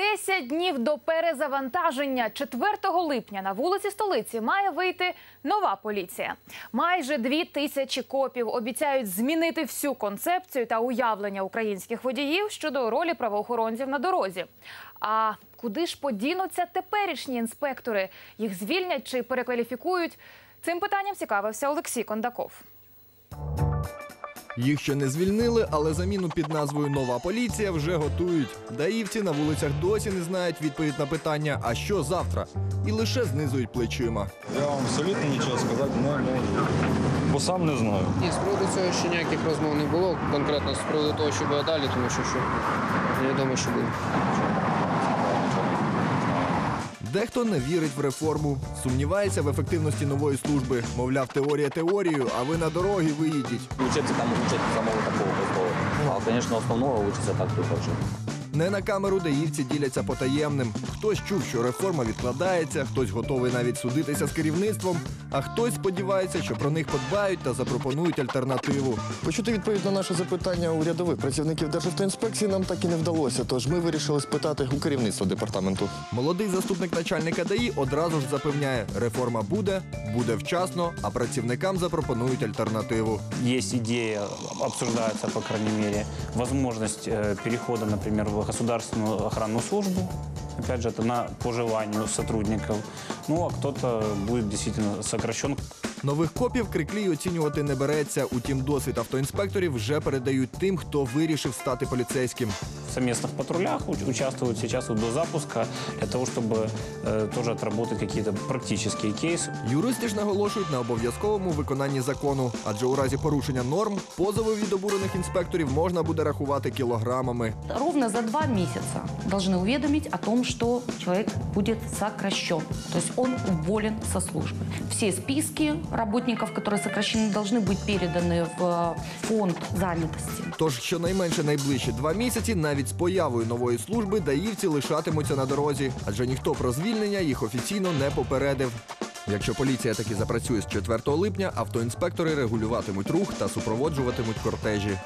10 днів до перезавантаження 4 липня на вулиці столиці має вийти нова поліція. Майже дві тисячі копів обіцяють змінити всю концепцію та уявлення українських водіїв щодо ролі правоохоронців на дорозі. А куди ж подінуться теперішні інспектори? Їх звільнять чи перекваліфікують? Цим питанням цікавився Олексій Кондаков. Їх ще не звільнили, але заміну під назвою Нова поліція вже готують. Даївці на вулицях досі не знають відповідь на питання, а що завтра, і лише знизують плечима. Я вам абсолютно нічого сказати не можу. Бо сам не знаю. Ні, з приводу цього ще ніяких розмов не було. Конкретно з приводу того, що буде далі, тому що, що невідомо, що буде. Дехто не вірить в реформу, сумнівається в ефективності нової служби. Мовляв, теорія теорію, а ви на дороги виїдіть. Учиться там учать самого такого простого. А, звісно, основного учиться так тут. Не на камеру даївці діляться потаємним. Хтось чув, що реформа відкладається, хтось готовий навіть судитися з керівництвом, а хтось сподівається, що про них подбають та запропонують альтернативу. Почути відповідь на наше запитання у рядових працівників Державтоінспекції нам так і не вдалося. Тож ми вирішили спитати у керівництва департаменту. Молодий заступник начальника ДАІ одразу ж запевняє, реформа буде, буде вчасно, а працівникам запропонують альтернативу. Есть идея, обсуждается, по крайней мере, возможность э, перехода, например, государственную охранную службу. Опять же, это на пожеланию сотрудников. Ну, а кто-то будет действительно сокращен. Нових копів Криклій оцінювати не береться. Утім, досвід автоінспекторів вже передають тим, хто вирішив стати поліцейським. В совместных патрулях уч- участвуют сейчас вот до запуска для того, чтобы э, тоже отработать какие-то практические кейсы. Юристи ж наголошують на обов'язковому виконанні закону, адже у разі порушення норм позови від обурених інспекторів можна буде рахувати кілограмами. ровно за два месяца должны уведомить о том, что человек будет сокращен. То есть он уволен со службы. Все списки работников, которые сокращены, должны быть переданы в э, фонд занятости. Тож щонайменше найближчі два місяці, навіть з появою нової служби, даївці лишатимуться на дорозі, адже ніхто про звільнення їх офіційно не попередив. Якщо поліція таки запрацює з 4 липня, автоінспектори регулюватимуть рух та супроводжуватимуть кортежі.